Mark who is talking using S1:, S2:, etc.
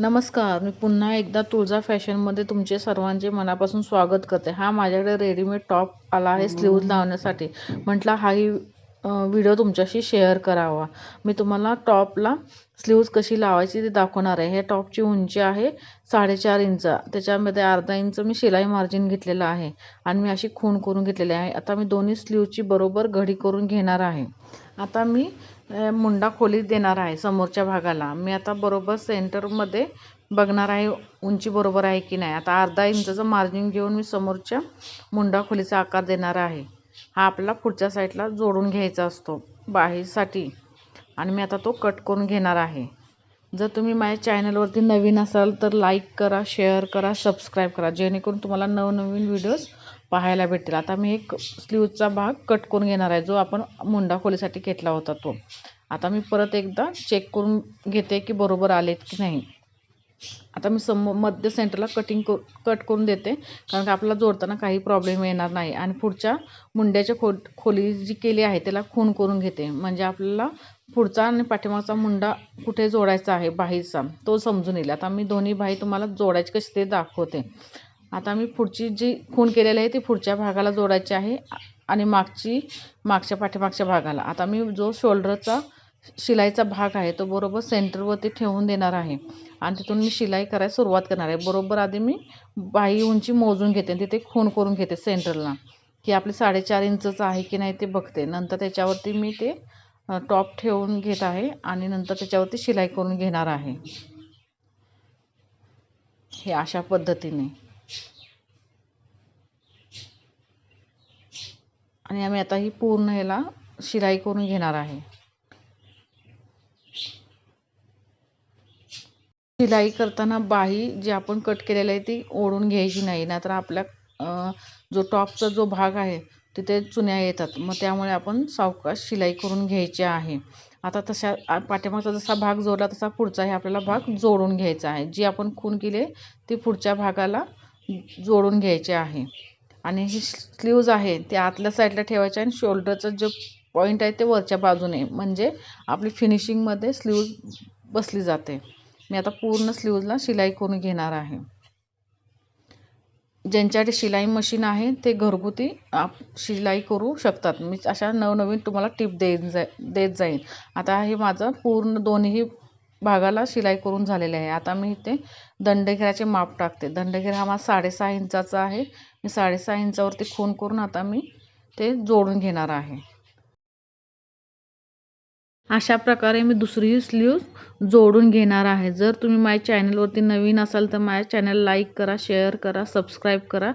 S1: नमस्कार मी पुन्हा एकदा तुळजा फॅशनमध्ये तुमचे सर्वांचे मनापासून स्वागत करते. हा माझ्याकडे रेडीमेड टॉप आला आहे स्लीव्ज लावण्यासाठी. म्हटलं हाही व्हिडिओ तुमच्याशी शेअर करावा. मी तुम्हाला टॉपला स्लीव्ज कशी लावायची ते दाखवणार आहे. हे टॉपची उंची आहे साडेचार इंच. त्याच्यामध्ये अर्धा इंच मी शिलाई मार्जिन घेतलेलं आहे आणि मी अशी खूण करून घेतलेली आहे. आता मी दोन्ही स्लीवची बरोबर घडी करून घेणार आहे. आता मी मुंडा खोलीत देणार आहे समोरच्या भागाला. मी आता बरोबर सेंटरमध्ये बघणार आहे उंची बरोबर आहे की नाही. आता अर्धा इंचाचं मार्जिन घेऊन मी समोरच्या मुंडा खोलीचा आकार देणार आहे. हा आपला पुढच्या साईडला जोडून घ्यायचा असतो बाहीसाठी. आणि मी आता तो कट करून घेणार आहे. जर तुम्ही माझ्या चॅनलवरती नवीन असाल तर लाईक करा शेअर करा सबस्क्राईब करा. जेणेकरून तुम्हाला नवनवीन व्हिडिओज पाहायला भेटतील आता मी एक स्लीवचा भाग कट करून घेणार आहे जो आपण मुंडा खोलीसाठी घेतला होता तो. आता मी परत एकदा चेक करून घेते की बरोबर आलेत की नाही. आता मी सम मध्य सेंटरला कटिंग कर कट करून देते कारण की आपल्याला जोडताना काही प्रॉब्लेम येणार नाही. आणि पुढच्या मुंड्याच्या खो खोली जी केली आहे त्याला खून करून घेते. म्हणजे आपल्याला पुढचा आणि पाठीमागचा मुंडा कुठे जोडायचा आहे बाहीचा तो समजून येईल. आता मी दोन्ही बाही तुम्हाला जोडायची कशी ते दाखवते. आता मी पुढची जी खूण केलेली आहे ती पुढच्या भागाला जोडायची आहे आणि मागची मागच्या पाठीमागच्या भागाला. आता मी जो शोल्डरचा शिलाईचा भाग आहे तो बरोबर सेंटरवरती ठेवून देणार आहे. आणि तिथून मी शिलाई करायला सुरुवात करणार आहे. बरोबर आधी मी बाही उंची मोजून घेते तिथे खूण करून घेते सेंटरला. की आपली साडेचार इंचचं आहे की नाही ते बघते. नंतर त्याच्यावरती मी ते टॉप ठेवून घेत आहे आणि नंतर त्याच्यावरती शिलाई करून घेणार आहे. हे अशा पद्धतीने. आणि आम्ही आता ही पूर्ण ह्याला शिलाई करून घेणार आहे. शिलाई करताना बाही जी आपण कट केलेली आहे ती ओढून घ्यायची नाही नाहीतर आपल्या जो टॉपचा जो भाग आहे तिथे चुन्या येतात. मग त्यामुळे आपण सावकाश शिलाई करून घ्यायची आहे. आता तशा पाठीमागचा जसा भाग जोडला तसा पुढचाही आपल्याला भाग जोडून घ्यायचा आहे. जी आपण खून केली ती पुढच्या भागाला जोडून घ्यायची आहे. आणि हे स्लीव्ज आहे ते आतल्या साईडला ठेवायचे आणि शोल्डरचं जे पॉईंट आहे ते वरच्या बाजूने. म्हणजे आपली फिनिशिंगमध्ये स्लीव्ज बसली जाते. मी आता पूर्ण स्लीव्जला शिलाई करून घेणार आहे. ज्यांच्याकडे शिलाई मशीन आहे ते घरगुती आप शिलाई करू शकतात. मी अशा नवनवीन तुम्हाला टिप देत जा देत जाईन. आता हे माझं पूर्ण दोन्ही भागाला शिलाई करून झालेले आहे. आता मी इथे दंडघेराचे माप टाकते. दंडघेर हा माझा साडेसहा इंचाचा आहे. मी साडेसहा इंचावरती खून करून आता मी ते जोडून घेणार आहे. अशा प्रकारे मी दुसरी स्लीव्ह जोडून घेणार आहे. जर तुम्ही माझ्या चॅनलवरती नवीन असाल तर माझ्या चॅनल लाईक करा शेअर करा सबस्क्राईब करा.